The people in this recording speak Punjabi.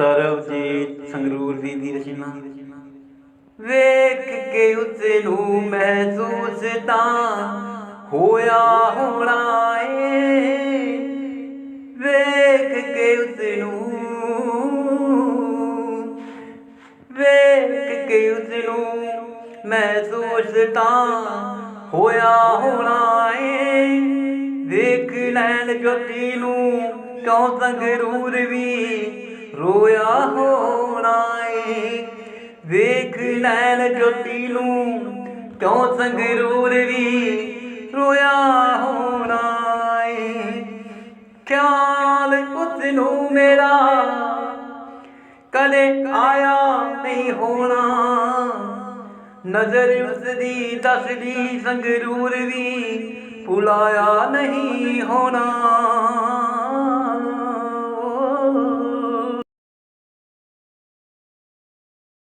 ਸਰਬਜੀਤ ਸੰਗਰੂਰ ਦੀ ਦੀ ਰਚਨਾ। ਵੇਖ ਕੇ ਉਸ ਨੂੰ ਮਹਿਸੂਸ ਤਾਂ ਹੋਇਆ ਹੋਣਾ ਏ। ਵੇਖ ਕੇ ਉਸ ਨੂੰ ਵੇਖ ਕੇ ਉਸ ਨੂੰ ਮਹਿਸੂਸ ਤਾਂ ਹੋਇਆ ਹੋਣਾ ਏ। ਵੇਖ ਲੈਣ ਜੋਤੀ ਨੂੰ ਕਿਉਂ ਸੰਗਰੂਰ ਵੀ ਰੋਇਆ ਹੋਣਾ ਏ। ਵੇਖ ਲੈਣ ਜੋਤੀ ਨੂੰ, ਕਿਉਂ ਸੰਗਰੂਰ ਵੀ ਰੋਇਆ ਹੋਣਾ ਏ। ਖਿਆਲ ਉਸ ਨੂੰ ਮੇਰਾ, ਕਦੇ ਆਇਆ ਨਹੀਂ ਹੋਣਾ। ਨਜ਼ਰ ਉਸ ਦੀ ਦੱਸਦੀ ਸੰਗਰੂਰ ਵੀ ਭੁਲਾਇਆ ਨਹੀਂ ਹੋਣਾ।